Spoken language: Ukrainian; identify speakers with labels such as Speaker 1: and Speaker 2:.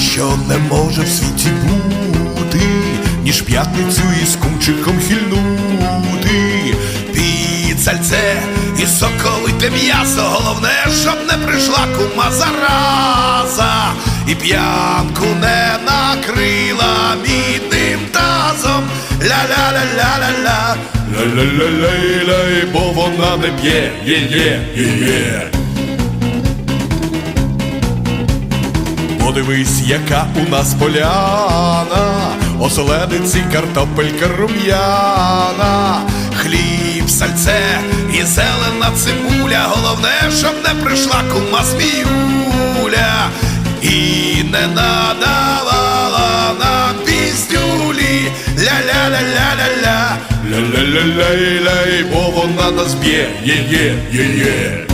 Speaker 1: що не може в світі бути, ніж п'ятницю із кумчиком хильнути. Під сальце і соковите м'ясо, головне, щоб не прийшла кума зараза, і п'янку не накрила мідним тазом. Ля-ля-ля-ля-ля-ля, ля-ля-ля-ля-ля, бо вона не п'є, є-є-є-є. Подивись, яка у нас поляна, оселедиці, картопелька рум'яна, хліб, сальце і зелена цибуля. Головне, щоб не прийшла кума зміюля і не надавала нам піснюлі. Ля-ля-ля-ля-ля-ля, ля-ля-ля-ля-ля, бо вона нас б'є, є-є-є-є.